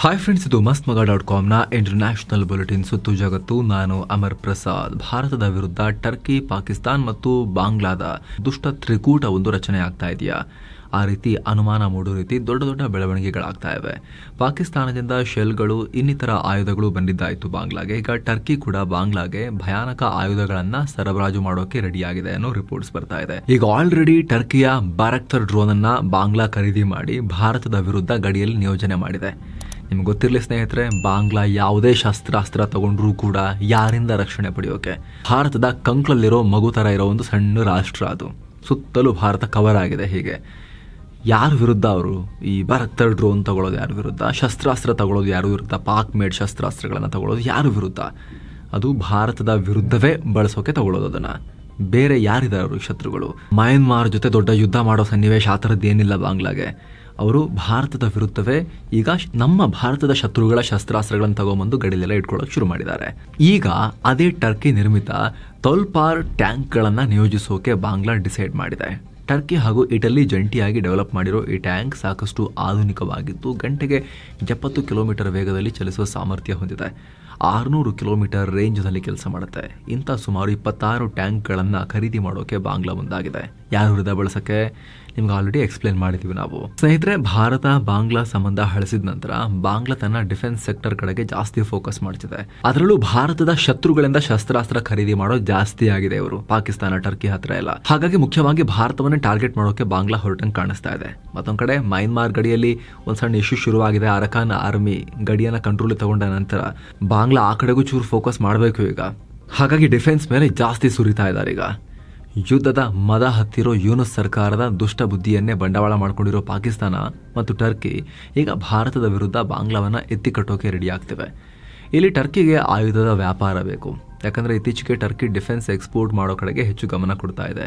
Hi friends ಇದು ಮಸ್ತ್ ಮಗ ಡಾಟ್ ಕಾಮ್ನ ಇಂಟರ್ನ್ಯಾಷನಲ್ ಬುಲೆಟಿನ್ ಸುತ್ತು ಜಗತ್ತು. ನಾನು ಅಮರ್ ಪ್ರಸಾದ್. ಭಾರತದ ವಿರುದ್ಧ ಟರ್ಕಿ, ಪಾಕಿಸ್ತಾನ್ ಮತ್ತು ಬಾಂಗ್ಲಾದ ದುಷ್ಟ ತ್ರಿಕೂಟ ಒಂದು ರಚನೆ ಆಗ್ತಾ ಇದೆಯಾ? ಆ ರೀತಿ ಅನುಮಾನ ಮೂಡೋ ರೀತಿ ದೊಡ್ಡ ದೊಡ್ಡ ಬೆಳವಣಿಗೆಗಳಾಗ್ತಾ ಇವೆ. ಪಾಕಿಸ್ತಾನದಿಂದ ಶೆಲ್ಗಳು, ಇನ್ನಿತರ ಆಯುಧಗಳು ಬಂದಿದ್ದಾಯಿತು ಬಾಂಗ್ಲಾಗೆ. ಈಗ ಟರ್ಕಿ ಕೂಡ ಬಾಂಗ್ಲಾಗೆ ಭಯಾನಕ ಆಯುಧಗಳನ್ನು ಸರಬರಾಜು ಮಾಡೋಕೆ ರೆಡಿಯಾಗಿದೆ ಅನ್ನೋ ರಿಪೋರ್ಟ್ಸ್ ಬರ್ತಾ ಇದೆ. ಈಗ ಆಲ್ರೆಡಿ ಟರ್ಕಿಯ ಬಾರಕ್ತರ್ ಡ್ರೋನ್ ಅನ್ನ ಬಾಂಗ್ಲಾ ಖರೀದಿ ಮಾಡಿ ಭಾರತದ ವಿರುದ್ಧ ಗಡಿಯಲ್ಲಿ ನಿಯೋಜನೆ ಮಾಡಿದೆ. ನಿಮ್ಗೆ ಗೊತ್ತಿರಲಿ ಸ್ನೇಹಿತರೆ, ಬಾಂಗ್ಲಾ ಯಾವುದೇ ಶಸ್ತ್ರಾಸ್ತ್ರ ತಗೊಂಡ್ರೂ ಕೂಡ ಯಾರಿಂದ ರಕ್ಷಣೆ ಪಡೆಯೋಕೆ? ಭಾರತದ ಕಂಕ್ಳಲ್ಲಿರೋ ಮಗು ಥರ ಇರೋ ಒಂದು ಸಣ್ಣ ರಾಷ್ಟ್ರ ಅದು. ಸುತ್ತಲೂ ಭಾರತ ಕವರ್ ಆಗಿದೆ ಹೀಗೆ. ಯಾರ ವಿರುದ್ಧ ಅವರು? ಈ ಭಾರತ ಡ್ರೋನ್ ತಗೊಳ್ಳೋದು ಯಾರ ವಿರುದ್ಧ? ಶಸ್ತ್ರಾಸ್ತ್ರ ತಗೊಳ್ಳೋದು ಯಾರ ವಿರುದ್ಧ? ಪಾಕ್ ಮೇಡ್ ಶಸ್ತ್ರಾಸ್ತ್ರಗಳನ್ನು ತಗೊಳ್ಳೋದು ಯಾರ ವಿರುದ್ಧ? ಅದು ಭಾರತದ ವಿರುದ್ಧವೇ ಬಳಸೋಕೆ ತಗೊಳ್ಳೋದು ಅದನ್ನು. ಬೇರೆ ಯಾರಿದ್ದಾರೆ ಅವರು ಶತ್ರುಗಳು? ಮಯನ್ಮಾರ್ ಜೊತೆ ದೊಡ್ಡ ಯುದ್ಧ ಮಾಡೋ ಸನ್ನಿವೇಶ ಆ ಥರದ್ದು ಏನಿಲ್ಲ ಬಾಂಗ್ಲಾಗೆ. ಅವರು ಭಾರತದ ವಿರುದ್ಧವೇ ಈಗ ನಮ್ಮ ಭಾರತದ ಶತ್ರುಗಳ ಶಸ್ತ್ರಾಸ್ತ್ರಗಳನ್ನು ತಗೊಂಬಂದು ಗಡಿಲೆಲ್ಲ ಇಟ್ಕೊಳ್ಳೋಕೆ ಶುರು ಮಾಡಿದ್ದಾರೆ. ಈಗ ಅದೇ ಟರ್ಕಿ ನಿರ್ಮಿತ ತೊಲ್ಪಾರ್ ಟ್ಯಾಂಕ್ಗಳನ್ನು ನಿಯೋಜಿಸೋಕೆ ಬಾಂಗ್ಲಾ ಡಿಸೈಡ್ ಮಾಡಿದೆ. ಟರ್ಕಿ ಹಾಗೂ ಇಟಲಿ ಜಂಟಿಯಾಗಿ ಡೆವಲಪ್ ಮಾಡಿರೋ ಈ ಟ್ಯಾಂಕ್ ಸಾಕಷ್ಟು ಆಧುನಿಕವಾಗಿದ್ದು ಗಂಟೆಗೆ ಎಪ್ಪತ್ತು ಕಿಲೋಮೀಟರ್ ವೇಗದಲ್ಲಿ ಚಲಿಸುವ ಸಾಮರ್ಥ್ಯ ಹೊಂದಿದೆ. ಆರುನೂರು ಕಿಲೋಮೀಟರ್ ರೇಂಜ್ನಲ್ಲಿ ಕೆಲಸ ಮಾಡುತ್ತೆ. ಇಂಥ ಸುಮಾರು ಇಪ್ಪತ್ತಾರು ಟ್ಯಾಂಕ್ಗಳನ್ನು ಖರೀದಿ ಮಾಡೋಕೆ ಬಾಂಗ್ಲಾ ಮುಂದಾಗಿದೆ. ಯಾರು ಹೃದಯ ಬಳಸಕ್ಕೆ ನಿಮ್ಗೆ ಆಲ್ರೆಡಿ ಎಕ್ಸ್ಪ್ಲೇನ್ ಮಾಡಿದೀವಿ ನಾವು. ಸ್ನೇಹಿತರೆ, ಭಾರತ, ಬಾಂಗ್ಲಾ ಸಂಬಂಧ ಹಳಸಿದ ನಂತರ ಬಾಂಗ್ಲಾ ತನ್ನ ಡಿಫೆನ್ಸ್ ಸೆಕ್ಟರ್ ಕಡೆಗೆ ಜಾಸ್ತಿ ಫೋಕಸ್ ಮಾಡ್ತಿದೆ. ಅದರಲ್ಲೂ ಭಾರತದ ಶತ್ರುಗಳಿಂದ ಶಸ್ತ್ರಾಸ್ತ್ರ ಖರೀದಿ ಮಾಡೋ ಜಾಸ್ತಿ ಆಗಿದೆ ಇವರು, ಪಾಕಿಸ್ತಾನ ಟರ್ಕಿ ಹತ್ರ ಎಲ್ಲ. ಹಾಗಾಗಿ ಮುಖ್ಯವಾಗಿ ಭಾರತವನ್ನೇ ಟಾರ್ಗೆಟ್ ಮಾಡೋಕೆ ಬಾಂಗ್ಲಾ ಹೊರಟಂಗೆ ಕಾಣಿಸ್ತಾ ಇದೆ. ಮತ್ತೊಂದ್ ಕಡೆ ಮೈನ್ಮಾರ್ ಗಡಿಯಲ್ಲಿ ಒಂದ್ ಸಣ್ಣ ಇಶ್ಯೂ ಶುರುವಾಗಿದೆ. ಅರಕಾನ್ ಆರ್ಮಿ ಗಡಿಯನ್ನ ಕಂಟ್ರೋಲ್ ತಗೊಂಡ ನಂತರ ಬಾಂಗ್ಲಾ ಆ ಕಡೆಗೂ ಚೂರು ಫೋಕಸ್ ಮಾಡಬೇಕು ಈಗ. ಹಾಗಾಗಿ ಡಿಫೆನ್ಸ್ ಮೇಲೆ ಜಾಸ್ತಿ ಸುರಿತಾ ಇದ್ದಾರೆ ಈಗ. ಯುದ್ಧದ ಮದ ಹತ್ತಿರೋ ಯೂನಸ್ ಸರ್ಕಾರದ ದುಷ್ಟ ಬುದ್ಧಿಯನ್ನೇ ಬಂಡವಾಳ ಮಾಡಿಕೊಂಡಿರೋ ಪಾಕಿಸ್ತಾನ ಮತ್ತು ಟರ್ಕಿ ಈಗ ಭಾರತದ ವಿರುದ್ಧ ಬಾಂಗ್ಲಾವನ್ನು ಎತ್ತಿ ಕಟ್ಟೋಕೆ ರೆಡಿ ಆಗ್ತಿವೆ. ಇಲ್ಲಿ ಟರ್ಕಿಗೆ ಆಯುಧದ ವ್ಯಾಪಾರ ಬೇಕು. ಯಾಕಂದ್ರೆ ಇತ್ತೀಚೆಗೆ ಟರ್ಕಿ ಡಿಫೆನ್ಸ್ ಎಕ್ಸ್ಪೋರ್ಟ್ ಮಾಡೋ ಕಡೆಗೆ ಹೆಚ್ಚು ಗಮನ ಕೊಡ್ತಾ ಇದೆ.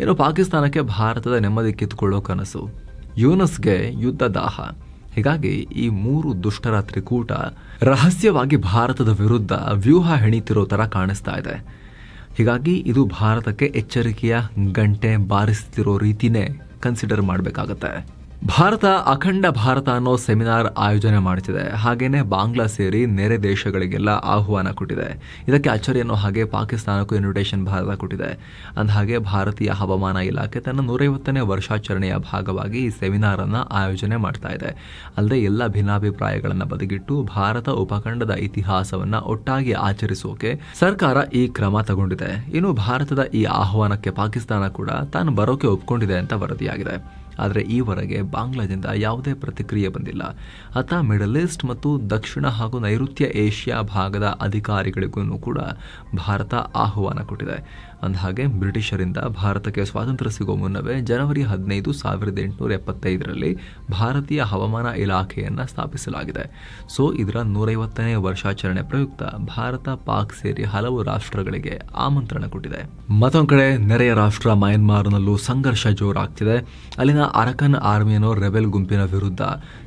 ಇನ್ನು ಪಾಕಿಸ್ತಾನಕ್ಕೆ ಭಾರತದ ನೆಮ್ಮದಿ ಕಿತ್ಕೊಳ್ಳೋ ಕನಸು. ಯೂನಸ್ಗೆ ಯುದ್ಧ ದಾಹ. ಹೀಗಾಗಿ ಈ ಮೂರು ದುಷ್ಟರ ತ್ರಿಕೂಟ ರಹಸ್ಯವಾಗಿ ಭಾರತದ ವಿರುದ್ಧ ವ್ಯೂಹ ಹೆಣಿತಿರೋ ತರ ಕಾಣಿಸ್ತಾ ಇದೆ. ಹೀಗಾಗಿ ಇದು ಭಾರತಕ್ಕೆ ಎಚ್ಚರಿಕೆಯ ಗಂಟೆ ಬಾರಿಸ್ತಿರೋ ರೀತಿನೇ ಕನ್ಸಿಡರ್ ಮಾಡಬೇಕಾಗತ್ತೆ. ಭಾರತ, ಅಖಂಡ ಭಾರತ ಅನ್ನೋ ಸೆಮಿನಾರ್ ಆಯೋಜನೆ ಮಾಡ್ತಿದೆ. ಹಾಗೇನೆ ಬಾಂಗ್ಲಾ ಸೇರಿ ನೆರೆ ದೇಶಗಳಿಗೆಲ್ಲ ಆಹ್ವಾನ ಕೊಟ್ಟಿದೆ. ಇದಕ್ಕೆ ಅಚ್ಚರಿ ಅನ್ನೋ ಹಾಗೆ ಪಾಕಿಸ್ತಾನಕ್ಕೂ ಇನ್ವಿಟೇಷನ್ ಭಾರತ ಕೊಟ್ಟಿದೆ. ಅಂದಹಾಗೆ ಭಾರತೀಯ ಹವಾಮಾನ ಇಲಾಖೆ ತನ್ನ ನೂರೈವತ್ತನೇ ವರ್ಷಾಚರಣೆಯ ಭಾಗವಾಗಿ ಈ ಸೆಮಿನಾರ್ ಅನ್ನ ಆಯೋಜನೆ ಮಾಡ್ತಾ ಇದೆ. ಅಲ್ಲದೆ ಎಲ್ಲ ಭಿನ್ನಾಭಿಪ್ರಾಯಗಳನ್ನು ಬದಿಗಿಟ್ಟು ಭಾರತ ಉಪಖಂಡದ ಇತಿಹಾಸವನ್ನ ಒಟ್ಟಾಗಿ ಆಚರಿಸೋಕೆ ಸರ್ಕಾರ ಈ ಕ್ರಮ ತಗೊಂಡಿದೆ. ಇನ್ನು ಭಾರತದ ಈ ಆಹ್ವಾನಕ್ಕೆ ಪಾಕಿಸ್ತಾನ ಕೂಡ ತಾನು ಬರೋಕೆ ಒಪ್ಕೊಂಡಿದೆ ಅಂತ ವರದಿಯಾಗಿದೆ. ಆದರೆ ಈವರೆಗೆ ಬಾಂಗ್ಲಾದಿಂದ ಯಾವುದೇ ಪ್ರತಿಕ್ರಿಯೆ ಬಂದಿಲ್ಲ. ಅತ ಮಿಡಲ್ ಈಸ್ಟ್ ಮತ್ತು ದಕ್ಷಿಣ ಹಾಗೂ ನೈಋತ್ಯ ಏಷ್ಯಾ ಭಾಗದ ಅಧಿಕಾರಿಗಳಿಗೂ ಕೂಡ ಭಾರತ ಆಹ್ವಾನ ಕೊಟ್ಟಿದೆ. ಅಂದಹಾಗೆ ಬ್ರಿಟಿಷರಿಂದ ಭಾರತಕ್ಕೆ ಸ್ವಾತಂತ್ರ್ಯ ಸಿಗೋ ಮುನ್ನವೇ ಜನವರಿ ಹದಿನೈದು ಸಾವಿರದ ಎಂಟುನೂರ ಎಪ್ಪತ್ತೈದರಲ್ಲಿ ಭಾರತೀಯ ಹವಾಮಾನ ಇಲಾಖೆಯನ್ನು ಸ್ಥಾಪಿಸಲಾಗಿದೆ. ಸೊ, ಇದರ ನೂರೈವತ್ತನೇ ವರ್ಷಾಚರಣೆ ಪ್ರಯುಕ್ತ ಭಾರತ ಪಾಕ್ ಸೇರಿ ಹಲವು ರಾಷ್ಟ್ರಗಳಿಗೆ ಆಮಂತ್ರಣ ಕೊಟ್ಟಿದೆ. ಮತ್ತೊಂದು ಕಡೆ ನೆರೆಯ ರಾಷ್ಟ್ರ ಮಯನ್ಮಾರ್ನಲ್ಲೂ ಸಂಘರ್ಷ ಜೋರಾಗ್ತಿದೆ. ಅಲ್ಲಿನ ಅರಕನ್ ಆರ್ಮಿಯನ್ನು ರೆಬೆಲ್ ಗುಂಪಿನ ವಿರುದ್ಧ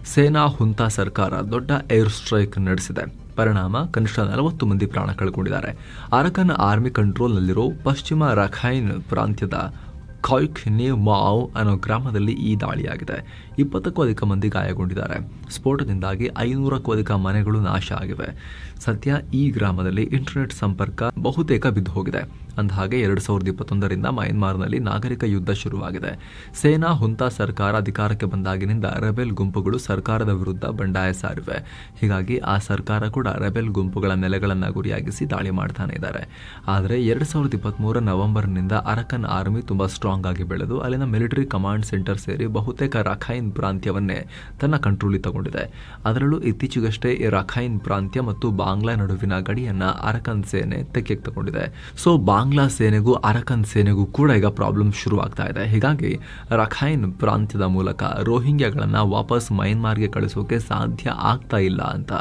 ಸೇನಾ ಹುಂತಾ ಸರ್ಕಾರ ದೊಡ್ಡ ಏರ್ ಸ್ಟ್ರೈಕ್ ನಡೆಸಿದೆ. ಪರಿಣಾಮ ಕನಿಷ್ಠ ನಲವತ್ತು ಮಂದಿ ಪ್ರಾಣ ಕಳ್ಕೊಂಡಿದ್ದಾರೆ ಅರಕನ್ ಆರ್ಮಿ ಕಂಟ್ರೋಲ್ನಲ್ಲಿರೋ ಪಶ್ಚಿಮ ರಖೈನ್ ಪ್ರಾಂತ್ಯದ ಖಾಯ್ಕ್ ನಿ ಮಾವ್ ಅನ್ನೋ ಗ್ರಾಮದಲ್ಲಿ ಈ ದಾಳಿಯಾಗಿದೆ. ಇಪ್ಪತ್ತಕ್ಕೂ ಅಧಿಕ ಮಂದಿ ಗಾಯಗೊಂಡಿದ್ದಾರೆ. ಸ್ಫೋಟದಿಂದಾಗಿ ಐನೂರಕ್ಕೂ ಅಧಿಕ ಮನೆಗಳು ನಾಶ ಆಗಿವೆ. ಸದ್ಯ ಈ ಗ್ರಾಮದಲ್ಲಿ ಇಂಟರ್ನೆಟ್ ಸಂಪರ್ಕ ಬಹುತೇಕ ಬಿದ್ದು ಹೋಗಿದೆ ಅಂದಹಾಗೆ ಎರಡು ಸಾವಿರದ ಇಪ್ಪತ್ತೊಂದರಿಂದ ಮಯನ್ಮಾರ್ನಲ್ಲಿ ನಾಗರಿಕ ಯುದ್ಧ ಶುರುವಾಗಿದೆ. ಸೇನಾ ಹುಂತಾ ಸರ್ಕಾರ ಅಧಿಕಾರಕ್ಕೆ ಬಂದಾಗಿನಿಂದ ರೆಬೆಲ್ ಗುಂಪುಗಳು ಸರ್ಕಾರದ ವಿರುದ್ಧ ಬಂಡಾಯ ಸಾರಿವೆ. ಹೀಗಾಗಿ ಆ ಸರ್ಕಾರ ಕೂಡ ರೆಬೆಲ್ ಗುಂಪುಗಳ ನೆಲೆಗಳನ್ನು ಗುರಿಯಾಗಿಸಿ ದಾಳಿ ಮಾಡ್ತಾನೆ ಇದ್ದಾರೆ. ಆದರೆ ಎರಡು ಸಾವಿರದ ಇಪ್ಪತ್ತ್ಮೂರ ನವೆಂಬರ್ನಿಂದ ಅರಕನ್ ಆರ್ಮಿ ತುಂಬ ಸ್ಟ್ರಾಂಗ್ ಆಗಿ ಬೆಳೆದು, ಅಲ್ಲಿನ ಮಿಲಿಟರಿ ಕಮಾಂಡ್ ಸೆಂಟರ್ ಸೇರಿ ಬಹುತೇಕ ರಖೈನ್ ಪ್ರಾಂತ್ಯವನ್ನೇ ತನ್ನ ಕಂಟ್ರೋಲಿ ತಗೊಂಡಿದೆ. ಅದರಲ್ಲೂ ಇತ್ತೀಚೆಗಷ್ಟೇ ಈ ರಖೈನ್ ಪ್ರಾಂತ್ಯ ಮತ್ತು ಬಾಂಗ್ಲಾ ನಡುವಿನ ಗಡಿಯನ್ನ ಅರಕನ್ ಸೇನೆ ತೆಕ್ಕೆಗೆ ತಗೊಂಡಿದೆ. ಸೊ, ಬಾಂಗ್ಲಾ ಸೇನೆಗೂ ಅರಕನ್ ಸೇನೆಗೂ ಕೂಡ ಈಗ ಪ್ರಾಬ್ಲಮ್ ಶುರುವಾಗ್ತಾ ಇದೆ. ಹೀಗಾಗಿ ರಖೈನ್ ಪ್ರಾಂತ್ಯದ ಮೂಲಕ ರೋಹಿಂಗ್ಯಾಗಳನ್ನು ವಾಪಸ್ ಮಯನ್ಮಾರ್ಗೆ ಕಳಿಸೋಕೆ ಸಾಧ್ಯ ಆಗ್ತಾ ಇಲ್ಲ ಅಂತ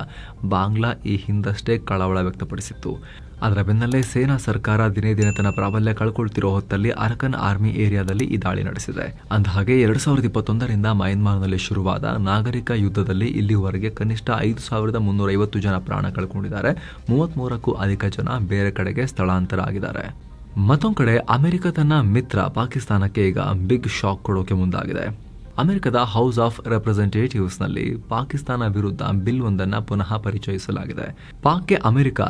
ಬಾಂಗ್ಲಾ ಈ ಹಿಂದಷ್ಟೇ ಕಳವಳ ವ್ಯಕ್ತಪಡಿಸಿತ್ತು. ಅದರ ಬೆನ್ನಲ್ಲೇ ಸೇನಾ ಸರ್ಕಾರ ದಿನೇ ದಿನೇ ತನ್ನ ಪ್ರಾಬಲ್ಯ ಕಳ್ಕೊಳ್ತಿರೋ ಹೊತ್ತಲ್ಲಿ ಅರಕನ್ ಆರ್ಮಿ ಏರಿಯಾದಲ್ಲಿ ಈ ದಾಳಿ ನಡೆಸಿದೆ. ಅಂದಹಾಗೆ ಎರಡ್ ಸಾವಿರದ ಇಪ್ಪತ್ತೊಂದರಿಂದ ಮಯನ್ಮಾರ್ನಲ್ಲಿ ಶುರುವಾದ ನಾಗರಿಕ ಯುದ್ಧದಲ್ಲಿ ಇಲ್ಲಿವರೆಗೆ ಕನಿಷ್ಠ ಐದು ಸಾವಿರದ ಮುನ್ನೂರ ಐವತ್ತು ಜನ ಪ್ರಾಣ ಕಳ್ಕೊಂಡಿದ್ದಾರೆ. ಮೂವತ್ಮೂರಕ್ಕೂ ಅಧಿಕ ಜನ ಬೇರೆ ಕಡೆಗೆ ಸ್ಥಳಾಂತರ ಆಗಿದ್ದಾರೆ ಮತ್ತೊಂದು ಕಡೆ ಅಮೆರಿಕ ತನ್ನ ಮಿತ್ರ ಪಾಕಿಸ್ತಾನಕ್ಕೆ ಈಗ ಬಿಗ್ ಶಾಕ್ ಕೊಡೋಕೆ ಮುಂದಾಗಿದೆ. ಅಮೆರಿಕದ ಹೌಸ್ ಆಫ್ ರೆಪ್ರೆಸೆಂಟೇಟಿವ್ಸ್ನಲ್ಲಿ ಪಾಕಿಸ್ತಾನ ವಿರುದ್ಧ ಬಿಲ್ ಒಂದನ್ನು ಪುನಃ ಪರಿಚಯಿಸಲಾಗಿದೆ. ಪಾಕ್ಗೆ ಅಮೆರಿಕ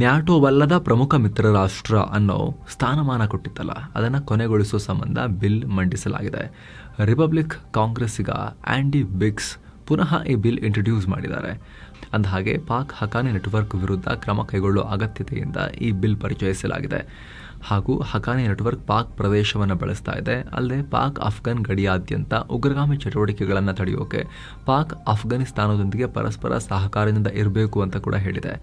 ನ್ಯಾಟೋವಲ್ಲದ ಪ್ರಮುಖ ಮಿತ್ರ ರಾಷ್ಟ್ರ ಅನ್ನೋ ಸ್ಥಾನಮಾನ ಕೊಟ್ಟಿತ್ತಲ್ಲ, ಅದನ್ನು ಕೊನೆಗೊಳಿಸುವ ಸಂಬಂಧ ಬಿಲ್ ಮಂಡಿಸಲಾಗಿದೆ. ರಿಪಬ್ಲಿಕ್ ಕಾಂಗ್ರೆಸ್ಸಿಗ ಆಂಡಿ ಬಿಗ್ಸ್ ಪುನಃ ಈ ಬಿಲ್ ಇಂಟ್ರೊಡ್ಯೂಸ್ ಮಾಡಿದ್ದಾರೆ. ಅಂದಹಾಗೆ, ಪಾಕ್ ಹಕಾನಿ ನೆಟ್ವರ್ಕ್ ವಿರುದ್ಧ ಕ್ರಮ ಕೈಗೊಳ್ಳುವ ಅಗತ್ಯತೆಯಿಂದ ಈ ಬಿಲ್ ಪರಿಚಯಿಸಲಾಗಿದೆ. ಹಾಗೂ ಹಕಾನಿ ನೆಟ್ವರ್ಕ್ ಪಾಕ್ ಪ್ರದೇಶವನ್ನು ಬಳಸ್ತಾ ಇದೆ. ಅಲ್ಲದೆ ಪಾಕ್ ಅಫ್ಘಾನ್ ಗಡಿಯಾದ್ಯಂತ ಉಗ್ರಗಾಮಿ ಚಟುವಟಿಕೆಗಳನ್ನು ತಡೆಯೋಕೆ ಪಾಕ್ ಅಫ್ಘಾನಿಸ್ತಾನದೊಂದಿಗೆ ಪರಸ್ಪರ ಸಹಕಾರದಿಂದ ಇರಬೇಕು ಅಂತ ಕೂಡ ಹೇಳಿದೆ.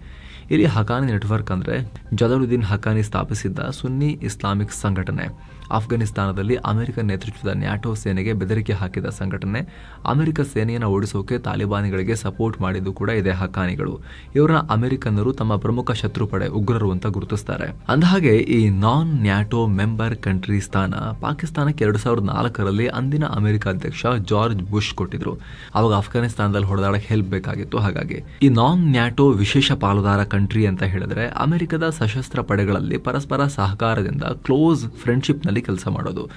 ಇಲ್ಲಿ ಹಕಾನಿ ನೆಟ್ವರ್ಕ್ ಅಂದರೆ ಜದರುದ್ದೀನ್ ಹಕಾನಿ ಸ್ಥಾಪಿಸಿದ್ದ ಸುನ್ನಿ ಇಸ್ಲಾಮಿಕ್ ಸಂಘಟನೆ. ಅಫ್ಘಾನಿಸ್ತಾನದಲ್ಲಿ ಅಮೆರಿಕ ನೇತೃತ್ವದ ನ್ಯಾಟೋ ಸೇನೆಗೆ ಬೆದರಿಕೆ ಹಾಕಿದ ಸಂಘಟನೆ, ಅಮೆರಿಕ ಸೇನೆಯನ್ನು ಓಡಿಸೋಕೆ ತಾಲಿಬಾನಿಗಳಿಗೆ ಸಪೋರ್ಟ್ ಮಾಡಿದ್ದು ಕೂಡ ಇದೆ ಹಕ್ಕಾನಿಗಳು ಇವರನ್ನ ಅಮೆರಿಕನ್ನರು ತಮ್ಮ ಪ್ರಮುಖ ಶತ್ರು ಪಡೆ ಉಗ್ರರು ಅಂತ ಗುರುತಿಸ್ತಾರೆ. ಅಂದಹಾಗೆ, ಈ ನಾನ್ ನ್ಯಾಟೋ ಮೆಂಬರ್ ಕಂಟ್ರಿ ಸ್ಥಾನ ಪಾಕಿಸ್ತಾನಕ್ಕೆ ಎರಡು ಸಾವಿರದ ನಾಲ್ಕರಲ್ಲಿ ಅಂದಿನ ಅಮೆರಿಕ ಅಧ್ಯಕ್ಷ ಜಾರ್ಜ್ ಬುಷ್ ಕೊಟ್ಟಿದ್ರು. ಅವಾಗ ಅಫ್ಘಾನಿಸ್ತಾನದಲ್ಲಿ ಹೊಡೆದಾಡಕ್ಕೆ ಹೆಲ್ಪ್ ಬೇಕಾಗಿತ್ತು ಹಾಗಾಗಿ. ಈ ನಾನ್ ನ್ಯಾಟೋ ವಿಶೇಷ ಪಾಲುದಾರ ಕಂಟ್ರಿ ಅಂತ ಹೇಳಿದ್ರೆ ಅಮೆರಿಕದ ಸಶಸ್ತ್ರ ಪಡೆಗಳಲ್ಲಿ ಪರಸ್ಪರ ಸಹಕಾರದಿಂದ ಕ್ಲೋಸ್ ಫ್ರೆಂಡ್ಶಿಪ್ ನಲ್ಲಿ ಕೆಲಸ ಮಾಡೋದು.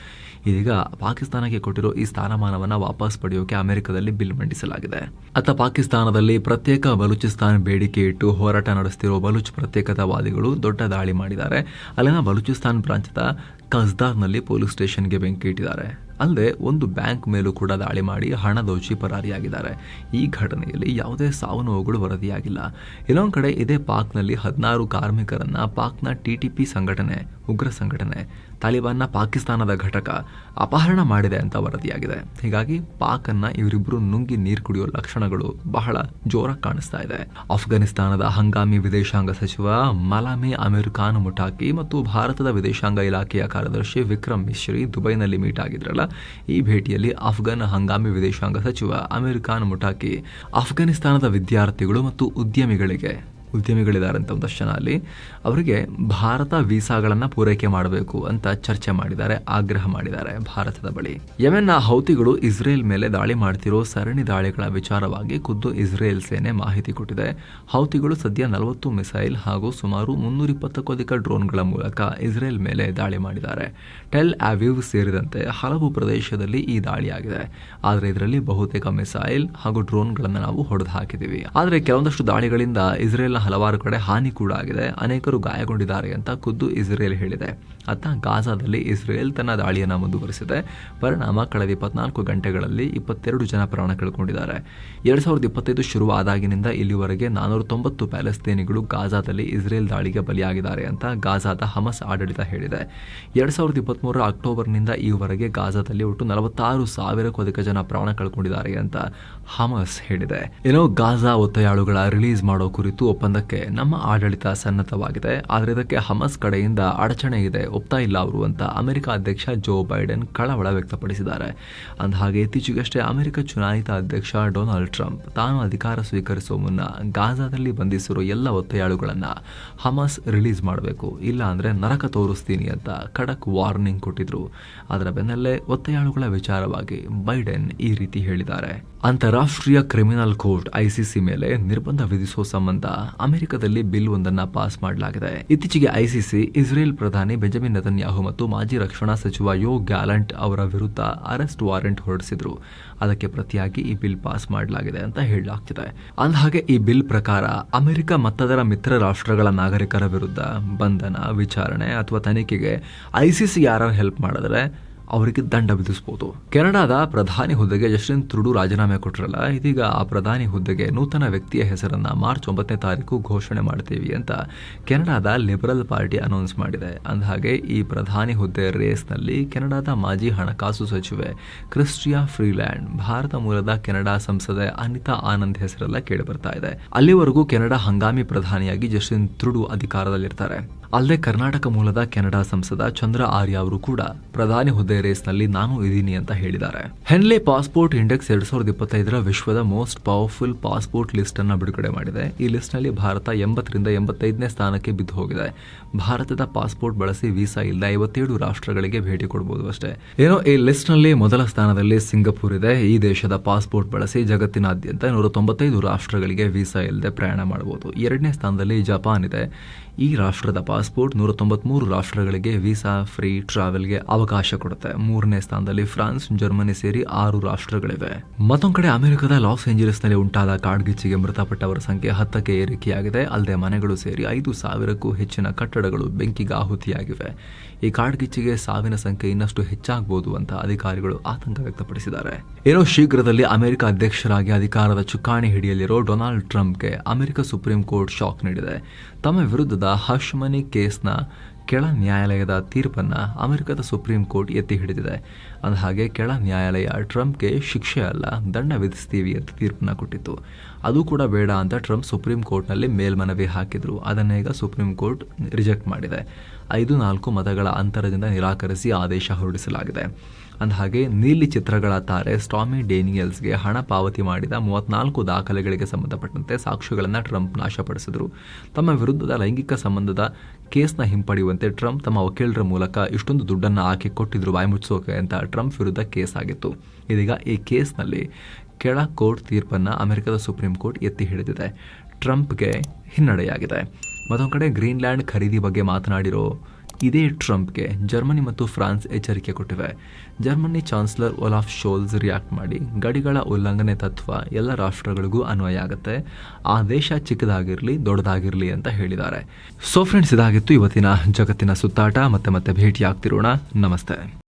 ಇದೀಗ ಪಾಕಿಸ್ತಾನಕ್ಕೆ ಕೊಟ್ಟಿರೋ ಈ ಸ್ಥಾನಮಾನವನ್ನ ವಾಪಸ್ ಪಡೆಯೋಕೆ ಅಮೆರಿಕದಲ್ಲಿ ಬಿಲ್ ಮಂಡಿಸಲಾಗಿದೆ. ಅತ್ತ ಪಾಕಿಸ್ತಾನದಲ್ಲಿ ಪ್ರತ್ಯೇಕ ಬಲೂಚಿಸ್ತಾನ್ ಬೇಡಿಕೆ ಇಟ್ಟು ಹೋರಾಟ ನಡೆಸ್ತಿರೋ ಬಲೂಚ್ ಪ್ರತ್ಯೇಕತಾವಾದಿಗಳು ದೊಡ್ಡ ದಾಳಿ ಮಾಡಿದ್ದಾರೆ. ಅಲ್ಲಿನ ಬಲೂಚಿಸ್ತಾನ್ ಪ್ರಾಂತ್ಯದ ಕಸ್ದಾರ್ನಲ್ಲಿ ಪೊಲೀಸ್ ಸ್ಟೇಷನ್ಗೆ ಬೆಂಕಿ ಇಟ್ಟಿದ್ದಾರೆ. ಅಲ್ಲದೆ ಒಂದು ಬ್ಯಾಂಕ್ ಮೇಲೂ ಕೂಡ ದಾಳಿ ಮಾಡಿ ಹಣ ದೋಚಿ ಪರಾರಿಯಾಗಿದ್ದಾರೆ. ಈ ಘಟನೆಯಲ್ಲಿ ಯಾವುದೇ ಸಾವು ನೋವುಗಳು ವರದಿಯಾಗಿಲ್ಲ. ಇನ್ನೊಂದು ಕಡೆ ಇದೇ ಪಾಕ್ನಲ್ಲಿ ಹದಿನಾರು ಕಾರ್ಮಿಕರನ್ನ ಪಾಕ್ನ ಟಿಟಿಪಿ ಸಂಘಟನೆ ಉಗ್ರ ಸಂಘಟನೆ ತಾಲಿಬಾನ್ನ ಪಾಕಿಸ್ತಾನದ ಘಟಕ ಅಪಹರಣ ಮಾಡಿದೆ ಅಂತ ವರದಿಯಾಗಿದೆ. ಹೀಗಾಗಿ ಪಾಕ್ ಅನ್ನ ಇವರಿಬ್ಬರು ನುಂಗಿ ನೀರು ಕುಡಿಯೋ ಲಕ್ಷಣಗಳು ಬಹಳ ಜೋರಾಗಿ ಕಾಣಿಸ್ತಾ ಇದೆ. ಅಫ್ಘಾನಿಸ್ತಾನದ ಹಂಗಾಮಿ ವಿದೇಶಾಂಗ ಸಚಿವ ಮಲಾಮಿ ಅಮೀರ್ ಖಾನ್ ಮುಟಾಕಿ ಮತ್ತು ಭಾರತದ ವಿದೇಶಾಂಗ ಇಲಾಖೆಯ ಕಾರ್ಯದರ್ಶಿ ವಿಕ್ರಮ್ ಮಿಶ್ರಿ ದುಬೈನಲ್ಲಿ ಮೀಟ್ ಆಗಿದ್ರಲ್ಲ, ಈ ಭೇಟಿಯಲ್ಲಿ ಅಫ್ಘಾನ್ ಹಂಗಾಮಿ ವಿದೇಶಾಂಗ ಸಚಿವ ಅಮೀರ್ ಖಾನ್ ಮುಟಾಕಿ ಅಫ್ಘಾನಿಸ್ತಾನದ ವಿದ್ಯಾರ್ಥಿಗಳು ಮತ್ತು ಉದ್ಯಮಿಗಳಿಗೆ ಉದ್ಯಮಿಗಳಿದ್ದಾರೆ ಒಂದಷ್ಟು ಜನ ಅಲ್ಲಿ ಅವರಿಗೆ ಭಾರತ ವೀಸಾಗಳನ್ನು ಪೂರೈಕೆ ಮಾಡಬೇಕು ಅಂತ ಚರ್ಚೆ ಮಾಡಿದ್ದಾರೆ, ಆಗ್ರಹ ಮಾಡಿದ್ದಾರೆ ಭಾರತದ ಬಳಿ. ಯಮೆನ್ನ ಹೌತಿಗಳು ಇಸ್ರೇಲ್ ಮೇಲೆ ದಾಳಿ ಮಾಡ್ತಿರೋ ಸರಣಿ ದಾಳಿಗಳ ವಿಚಾರವಾಗಿ ಖುದ್ದು ಇಸ್ರೇಲ್ ಸೇನೆ ಮಾಹಿತಿ ಕೊಟ್ಟಿದೆ. ಹೌತಿಗಳು ಸದ್ಯ ನಲವತ್ತು ಮಿಸೈಲ್ ಹಾಗೂ ಸುಮಾರು ಮುನ್ನೂರ ಇಪ್ಪತ್ತಕ್ಕೂ ಅಧಿಕ ಡ್ರೋನ್ಗಳ ಮೂಲಕ ಇಸ್ರೇಲ್ ಮೇಲೆ ದಾಳಿ ಮಾಡಿದ್ದಾರೆ. ಟೆಲ್ ಆವಿವ್ ಸೇರಿದಂತೆ ಹಲವು ಪ್ರದೇಶದಲ್ಲಿ ಈ ದಾಳಿಯಾಗಿದೆ ಆದರೆ ಇದರಲ್ಲಿ ಬಹುತೇಕ ಮಿಸೈಲ್ ಹಾಗೂ ಡ್ರೋನ್ಗಳನ್ನು ನಾವು ಹೊಡೆದು ಹಾಕಿದ್ದೀವಿ. ಆದರೆ ಕೆಲವೊಂದಷ್ಟು ದಾಳಿಗಳಿಂದ ಇಸ್ರೇಲ್ನ ಹಲವಾರು ಕಡೆ ಹಾನಿ ಕೂಡ ಆಗಿದೆ. ಅನೇಕರು ಗಾಯಗೊಂಡಿದ್ದಾರೆ ಅಂತ ಖುದ್ದು ಇಸ್ರೇಲ್ ಹೇಳಿದೆ. ಅತ್ತ ಗಾಜಾದಲ್ಲಿ ಇಸ್ರೇಲ್ ತನ್ನ ದಾಳಿಯನ್ನು ಮುಂದುವರಿಸಿದೆ. ಪರಿಣಾಮ ಕಳೆದ ಇಪ್ಪತ್ನಾಲ್ಕು ಗಂಟೆಗಳಲ್ಲಿ ಇಪ್ಪತ್ತೆರಡು ಜನ ಪ್ರಾಣ ಕಳ್ಕೊಂಡಿದ್ದಾರೆ. ಎರಡ್ ಸಾವಿರದ ಇಪ್ಪತ್ತೈದು ಶುರುವಾದಾಗಿನಿಂದ ಇಲ್ಲಿವರೆಗೆ ನಾನೂರ ತೊಂಬತ್ತು ಪ್ಯಾಲೆಸ್ತೇನಿಗಳು ಗಾಜಾದಲ್ಲಿ ಇಸ್ರೇಲ್ ದಾಳಿಗೆ ಬಲಿಯಾಗಿದ್ದಾರೆ ಅಂತ ಗಾಜಾದ ಹಮಸ್ ಆಡಳಿತ ಹೇಳಿದೆ. ಎರಡ್ ಸಾವಿರದ ಇಪ್ಪತ್ತ್ಮೂರರ ಅಕ್ಟೋಬರ್ನಿಂದ ಈವರೆಗೆ ಗಾಜಾದಲ್ಲಿ ಒಟ್ಟು ನಲವತ್ತಾರು ಸಾವಿರಕ್ಕೂ ಅಧಿಕ ಜನ ಪ್ರಾಣ ಕಳ್ಕೊಂಡಿದ್ದಾರೆ ಅಂತ ಹಮಸ್ ಹೇಳಿದೆ. ಏನೋ ಗಾಜಾ ಒತ್ತೆಯಾಳುಗಳ ರಿಲೀಸ್ ಮಾಡೋ ಕುರಿತು ಒಪ್ಪಂದಕ್ಕೆ ನಮ್ಮ ಆಡಳಿತ ಸನ್ನದ್ಧವಾಗಿದೆ. ಆದರೆ ಇದಕ್ಕೆ ಹಮಸ್ ಕಡೆಯಿಂದ ಅಡಚಣೆ ಇದೆ, ಒಪ್ತಾ ಇಲ್ಲ ಅವರು ಅಂತ ಅಮೆರಿಕ ಅಧ್ಯಕ್ಷ ಜೋ ಬೈಡೆನ್ ಕಳವಳ ವ್ಯಕ್ತಪಡಿಸಿದ್ದಾರೆ. ಅಂದಹಾಗೆ ಇತ್ತೀಚೆಗಷ್ಟೇ ಅಮೆರಿಕ ಚುನಾಯಿತ ಅಧ್ಯಕ್ಷ ಡೊನಾಲ್ಡ್ ಟ್ರಂಪ್ ತಾನು ಅಧಿಕಾರ ಸ್ವೀಕರಿಸುವ ಮುನ್ನ ಗಾಜಾದಲ್ಲಿ ಬಂಧಿಸಿರುವ ಎಲ್ಲ ಒತ್ತೆಯಾಳುಗಳನ್ನು ಹಮಸ್ ರಿಲೀಸ್ ಮಾಡಬೇಕು, ಇಲ್ಲ ಅಂದರೆ ನರಕ ತೋರಿಸ್ತೀನಿ ಅಂತ ಖಡಕ್ ವಾರ್ನಿಂಗ್ ಕೊಟ್ಟಿದ್ರು. ಅದರ ಬೆನ್ನಲ್ಲೇ ಒತ್ತೆಯಾಳುಗಳ ವಿಚಾರವಾಗಿ ಬೈಡೆನ್ ಈ ರೀತಿ ಹೇಳಿದ್ದಾರೆ. ಅಂತಾರಾಷ್ಟ್ರೀಯ ಕ್ರಿಮಿನಲ್ ಕೋರ್ಟ್, ಐಸಿಸಿ ಮೇಲೆ ನಿರ್ಬಂಧ ವಿಧಿಸುವ ಸಂಬಂಧ ಅಮೆರಿಕದಲ್ಲಿ ಬಿಲ್ ಒಂದನ್ನ ಪಾಸ್ ಮಾಡಲಾಗಿದೆ. ಇತ್ತೀಚೆಗೆ ಐಸಿಸಿ, ಇಸ್ರೇಲ್ ಪ್ರಧಾನಿ ಬೆಂಜಮಿನ್ ನೆತನ್ಯಾಹು ಮತ್ತು ಮಾಜಿ ರಕ್ಷಣಾ ಸಚಿವ ಯೋ ಗ್ಯಾಲಂಟ್ ಅವರ ವಿರುದ್ಧ ಅರೆಸ್ಟ್ ವಾರೆಂಟ್ ಹೊರಡಿಸಿದ್ರು. ಅದಕ್ಕೆ ಪ್ರತಿಯಾಗಿ ಈ ಬಿಲ್ ಪಾಸ್ ಮಾಡಲಾಗಿದೆ ಅಂತ ಹೇಳಲಾಗ್ತಿದೆ. ಅಂದಹಾಗೆ, ಈ ಬಿಲ್ ಪ್ರಕಾರ ಅಮೆರಿಕ ಮತ್ತದರ ಮಿತ್ರ ರಾಷ್ಟ್ರಗಳ ನಾಗರಿಕರ ವಿರುದ್ಧ ಬಂಧನ, ವಿಚಾರಣೆ ಅಥವಾ ತನಿಖೆಗೆ ಐಸಿಸಿ ಯಾರು ಹೆಲ್ಪ್ ಮಾಡಿದ್ರೆ ಅವರಿಗೆ ದಂಡ ವಿಧಿಸಬಹುದು ಕೆನಡಾದ ಪ್ರಧಾನಿ ಹುದ್ದೆಗೆ ಜಸ್ಟಿನ್ ತ್ರುಡು ರಾಜೀನಾಮೆ ಕೊಟ್ಟರಲ್ಲ ಇದೀಗ ಆ ಪ್ರಧಾನಿ ಹುದ್ದೆಗೆ ನೂತನ ವ್ಯಕ್ತಿಯ ಹೆಸರನ್ನ ಮಾರ್ಚ್ ಒಂಬತ್ತನೇ ತಾರೀಕು ಘೋಷಣೆ ಮಾಡ್ತೀವಿ ಅಂತ ಕೆನಡಾದ ಲಿಬರಲ್ ಪಾರ್ಟಿ ಅನೌನ್ಸ್ ಮಾಡಿದೆ. ಅಂದಹಾಗೆ, ಈ ಪ್ರಧಾನಿ ಹುದ್ದೆ ರೇಸ್ನಲ್ಲಿ ಕೆನಡಾದ ಮಾಜಿ ಹಣಕಾಸು ಸಚಿವೆ ಕ್ರಿಸ್ಟಿಯಾ ಫ್ರೀಲ್ಯಾಂಡ್, ಭಾರತ ಮೂಲದ ಕೆನಡಾ ಸಂಸದೆ ಅನಿತಾ ಆನಂದ್ ಹೆಸರೆಲ್ಲ ಕೇಳಿಬರ್ತಾ ಇದೆ. ಅಲ್ಲಿವರೆಗೂ ಕೆನಡಾ ಹಂಗಾಮಿ ಪ್ರಧಾನಿಯಾಗಿ ಜಸ್ಟಿನ್ ತ್ರುಡು ಅಧಿಕಾರದಲ್ಲಿರ್ತಾರೆ. ಅಲ್ಲದೆ ಕರ್ನಾಟಕ ಮೂಲದ ಕೆನಡಾ ಸಂಸದ ಚಂದ್ರ ಆರ್ಯ ಅವರು ಕೂಡ ಪ್ರಧಾನಿ ಹುದ್ದೆ ರೇಸ್ನಲ್ಲಿ ನಾನು ಇದೀನಿ ಅಂತ ಹೇಳಿದ್ದಾರೆ. ಹೆನ್ಲೆ ಪಾಸ್ಪೋರ್ಟ್ ಇಂಡೆಕ್ಸ್ ಎರಡ್ ಸಾವಿರದ ಇಪ್ಪತ್ತೈದರ ವಿಶ್ವದ ಮೋಸ್ಟ್ ಪವರ್ಫುಲ್ ಪಾಸ್ಪೋರ್ಟ್ ಲಿಸ್ಟ್ ಅನ್ನ ಬಿಡುಗಡೆ ಮಾಡಿದೆ. ಈ ಲಿಸ್ಟ್ನಲ್ಲಿ ಭಾರತ ಎಂಬತ್ತರಿಂದ ಎಂಬತ್ತೈದನೇ ಸ್ಥಾನಕ್ಕೆ ಬಿದ್ದು ಹೋಗಿದೆ. ಭಾರತದ ಪಾಸ್ಪೋರ್ಟ್ ಬಳಸಿ ವೀಸಾ ಇಲ್ಲ ಐವತ್ತೇಳು ರಾಷ್ಟ್ರಗಳಿಗೆ ಭೇಟಿ ಕೊಡಬಹುದು ಅಷ್ಟೇ. ಏನೋ ಈ ಲಿಸ್ಟ್ನಲ್ಲಿ ಮೊದಲ ಸ್ಥಾನದಲ್ಲಿ ಸಿಂಗಾಪುರ್ ಇದೆ. ಈ ದೇಶದ ಪಾಸ್ಪೋರ್ಟ್ ಬಳಸಿ ಜಗತ್ತಿನಾದ್ಯಂತ ನೂರ ತೊಂಬತ್ತೈದು ರಾಷ್ಟ್ರಗಳಿಗೆ ವೀಸಾ ಇಲ್ಲದೆ ಪ್ರಯಾಣ ಮಾಡಬಹುದು. ಎರಡನೇ ಸ್ಥಾನದಲ್ಲಿ ಜಪಾನ್ ಇದೆ. ಈ ರಾಷ್ಟ್ರದ ಪಾಸ್ ಪಾಸ್ಪೋರ್ಟ್ ನೂರ ತೊಂಬತ್ಮೂರು ರಾಷ್ಟ್ರಗಳಿಗೆ ವೀಸಾ ಫ್ರೀ ಟ್ರಾವೆಲ್ಗೆ ಅವಕಾಶ ಕೊಡುತ್ತೆ. ಮೂರನೇ ಸ್ಥಾನದಲ್ಲಿ ಫ್ರಾನ್ಸ್, ಜರ್ಮನಿ ಸೇರಿ ಆರು ರಾಷ್ಟ್ರಗಳಿವೆ. ಮತ್ತೊಂದು ಕಡೆ ಅಮೆರಿಕದ ಲಾಸ್ ಏಂಜಲೀಸ್ನಲ್ಲಿ ಉಂಟಾದ ಕಾಡ್ಗಿಚ್ಚಿಗೆ ಮೃತಪಟ್ಟವರ ಸಂಖ್ಯೆ ಹತ್ತಕ್ಕೆ ಏರಿಕೆಯಾಗಿದೆ. ಅಲ್ಲದೆ ಮನೆಗಳು ಸೇರಿ ಐದು ಸಾವಿರಕ್ಕೂ ಹೆಚ್ಚಿನ ಕಟ್ಟಡಗಳು ಬೆಂಕಿಗೆ ಆಹುತಿಯಾಗಿವೆ. ಈ ಕಾಡ್ಗಿಚ್ಚಿಗೆ ಸಾವಿನ ಸಂಖ್ಯೆ ಇನ್ನಷ್ಟು ಹೆಚ್ಚಾಗಬಹುದು ಅಂತ ಅಧಿಕಾರಿಗಳು ಆತಂಕ ವ್ಯಕ್ತಪಡಿಸಿದ್ದಾರೆ. ಏನೋ ಶೀಘ್ರದಲ್ಲಿ ಅಮೆರಿಕ ಅಧ್ಯಕ್ಷರಾಗಿ ಅಧಿಕಾರದ ಚುಕ್ಕಾಣಿ ಹಿಡಿಯಲಿರೋ ಡೊನಾಲ್ಡ್ ಟ್ರಂಪ್ಗೆ ಅಮೆರಿಕ ಸುಪ್ರೀಂ ಕೋರ್ಟ್ ಶಾಕ್ ನೀಡಿದೆ. ತಮ್ಮ ವಿರುದ್ಧದ ಹಶ್ಮನಿ ಕೇಸ್ನ ಕೆಳ ನ್ಯಾಯಾಲಯದ ತೀರ್ಪನ್ನು ಅಮೆರಿಕದ ಸುಪ್ರೀಂ ಕೋರ್ಟ್ ಎತ್ತಿ ಹಿಡಿದಿದೆ. ಅಂದಹಾಗೆ ಕೆಳ ನ್ಯಾಯಾಲಯ ಟ್ರಂಪ್ಗೆ ಶಿಕ್ಷೆ ಅಲ್ಲ, ದಂಡ ವಿಧಿಸ್ತೀವಿ ಅಂತ ತೀರ್ಪನ್ನು ಕೊಟ್ಟಿತ್ತು. ಅದು ಕೂಡ ಬೇಡ ಅಂತ ಟ್ರಂಪ್ ಸುಪ್ರೀಂ ಕೋರ್ಟ್ನಲ್ಲಿ ಮೇಲ್ಮನವಿ ಹಾಕಿದ್ರು. ಅದನ್ನೇ ಈಗ ಸುಪ್ರೀಂ ಕೋರ್ಟ್ ರಿಜೆಕ್ಟ್ ಮಾಡಿದೆ. ಐದು ನಾಲ್ಕು ಮತಗಳ ಅಂತರದಿಂದ ನಿರಾಕರಿಸಿ ಆದೇಶ ಹೊರಡಿಸಲಾಗಿದೆ. ಅಂದಹಾಗೆ, ನೀಲಿ ಚಿತ್ರಗಳ ತಾರೆ ಸ್ಟಾಮಿ ಡೇನಿಯಲ್ಸ್ಗೆ ಹಣ ಪಾವತಿ ಮಾಡಿದ ಮೂವತ್ನಾಲ್ಕು ದಾಖಲೆಗಳಿಗೆ ಸಂಬಂಧಪಟ್ಟಂತೆ ಸಾಕ್ಷ್ಯಗಳನ್ನು ಟ್ರಂಪ್ ನಾಶಪಡಿಸಿದರು. ತಮ್ಮ ವಿರುದ್ಧದ ಲೈಂಗಿಕ ಸಂಬಂಧದ ಕೇಸ್ನ ಹಿಂಪಡೆಯುವಂತೆ ಟ್ರಂಪ್ ತಮ್ಮ ವಕೀಲರ ಮೂಲಕ ಇಷ್ಟೊಂದು ದುಡ್ಡನ್ನು ಹಾಕಿ ಕೊಟ್ಟಿದ್ರು ಬಾಯ್ಮುಚ್ಚೋಕೆ ಅಂತ ಟ್ರಂಪ್ ವಿರುದ್ಧ ಕೇಸ್ ಆಗಿತ್ತು. ಇದೀಗ ಈ ಕೇಸ್ನಲ್ಲಿ ಕೆಳ ಕೋರ್ಟ್ ತೀರ್ಪನ್ನು ಅಮೆರಿಕದ ಸುಪ್ರೀಂ ಕೋರ್ಟ್ ಎತ್ತಿ ಹಿಡಿದಿದೆ. ಟ್ರಂಪ್ಗೆ ಹಿನ್ನಡೆಯಾಗಿದೆ. ಮತ್ತೊಂದು ಕಡೆ ಗ್ರೀನ್ಲ್ಯಾಂಡ್ ಖರೀದಿ ಬಗ್ಗೆ ಮಾತನಾಡಿರೋ ಇದೇ ಟ್ರಂಪ್ಗೆ ಜರ್ಮನಿ ಮತ್ತು ಫ್ರಾನ್ಸ್ ಎಚ್ಚರಿಕೆ ಕೊಟ್ಟಿವೆ. Germany chancellor Olaf Scholz react ಮಾಡಿ, ಗಡಿಗಳ ಉಲ್ಲಂಘನೆ ತತ್ವ ಎಲ್ಲ ರಾಷ್ಟ್ರಗಳಿಗೂ ಅನ್ವಯ ಆಗುತ್ತೆ. ಆ ದೇಶ ಚಿಕ್ಕದಾಗಿರಲಿ, ದೊಡ್ಡದಾಗಿರಲಿ ಅಂತ ಹೇಳಿದ್ದಾರೆ. ಸೊ ಫ್ರೆಂಡ್ಸ್ ಇದಾಗಿತ್ತು ಇವತ್ತಿನ ಜಗತ್ತಿನ ಸುತ್ತಾಟ. ಮತ್ತೆ ಮತ್ತೆ ಭೇಟಿ ಆಗ್ತಿರೋಣ ನಮಸ್ತೆ.